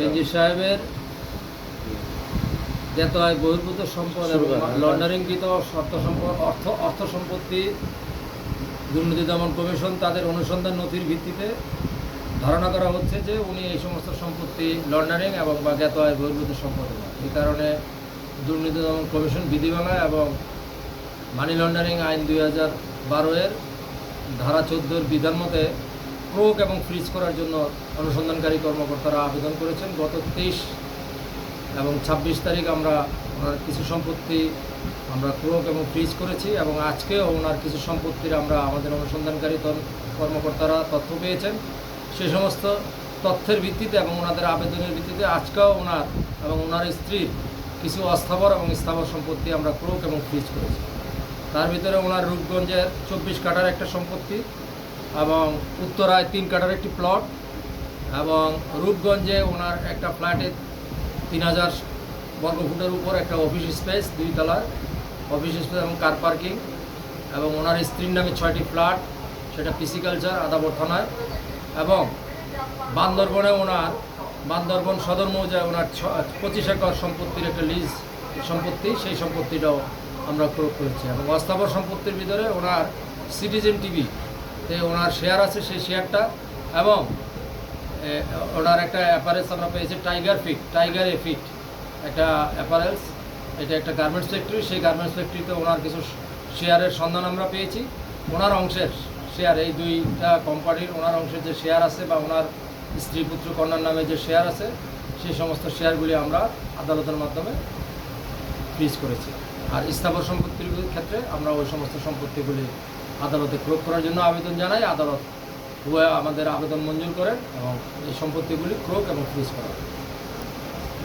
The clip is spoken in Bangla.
বেঞ্জির সাহেবের জ্ঞাতয় বহির্ভূত সম্পদ এবং লন্ডারিংকৃত অর্থ সম্পদ অর্থ অর্থ সম্পত্তি দুর্নীতি দমন কমিশন তাদের অনুসন্ধান নথির ভিত্তিতে ধারণা করা হচ্ছে যে উনি এই সমস্ত সম্পত্তি লন্ডারিং এবং বা জ্ঞাত আয় বহির্ভূত সম্পদ এই কারণে দুর্নীতি দমন কমিশন বিধিমালা এবং মানি লন্ডারিং আইন দুই হাজার বারো এর ধারা চোদ্দোর বিধান মতে ক্রোক এবং ফ্রিজ করার জন্য অনুসন্ধানকারী কর্মকর্তারা আবেদন করেছেন। গত তেইশ এবং ছাব্বিশ তারিখ আমরা ওনার কিছু সম্পত্তি আমরা ক্রোক এবং ফ্রিজ করেছি এবং আজকেও ওনার কিছু সম্পত্তির আমরা আমাদের অনুসন্ধানকারী কর্মকর্তারা তথ্য পেয়েছেন। সে সমস্ত তথ্যের ভিত্তিতে এবং ওনাদের আবেদনের ভিত্তিতে আজকেও ওনার এবং ওনার স্ত্রীর কিছু অস্থাবর এবং স্থাবর সম্পত্তি আমরা ক্রোক এবং ফ্রিজ করেছি। তার ভিতরে ওনার রূপগঞ্জের চব্বিশ কাঠার একটা সম্পত্তি এবং উত্তরায় তিন কাঠার একটি প্লট এবং রূপগঞ্জে ওনার একটা ফ্ল্যাটে তিন হাজার বর্গফুটের উপর একটা অফিস স্পেস দুই তলার অফিস স্পেস এবং কার পার্কিং এবং ওনার স্ত্রীর নামে ছয়টি ফ্ল্যাট সেটা পিসিকালচার আদাবর থানায় এবং বান্দরবনে ওনার, বান্দরবন সদর মৌজায় ওনার ছ- পঁচিশ একর সম্পত্তির একটা লিজ সম্পত্তি, সেই সম্পত্তিটাও আমরা প্রয়োগ করেছি এবং অস্থাবর সম্পত্তির ভিতরে ওনার সিটিজেন টিভি তে ওনার শেয়ার আছে সেই শেয়ারটা এবং ওনার একটা অ্যাপারেলস আমরা পেয়েছি টাইগার ফিট টাইগার এ ফিট একটা অ্যাপারেলস এটা একটা গার্মেন্টস ফ্যাক্টরি সেই গার্মেন্টস ফ্যাক্টরিতে ওনার কিছু শেয়ারের সন্ধান আমরা পেয়েছি। ওনার অংশের শেয়ার এই দুইটা কোম্পানির ওনার অংশের যে শেয়ার আছে বা ওনার স্ত্রী পুত্র কন্যার নামে যে শেয়ার আছে, সেই সমস্ত শেয়ারগুলি আমরা আদালতের মাধ্যমে ফ্রিজ করেছি। আর স্থাবর সম্পত্তির ক্ষেত্রে আমরা ওই সমস্ত সম্পত্তিগুলি আদালতে প্রয়োগ করার জন্য আবেদন জানাই আদালত আমাদের আবেদন মঞ্জুর করেন এবং এই সম্পত্তিগুলি ক্রোক এবং ফ্রিজ করা।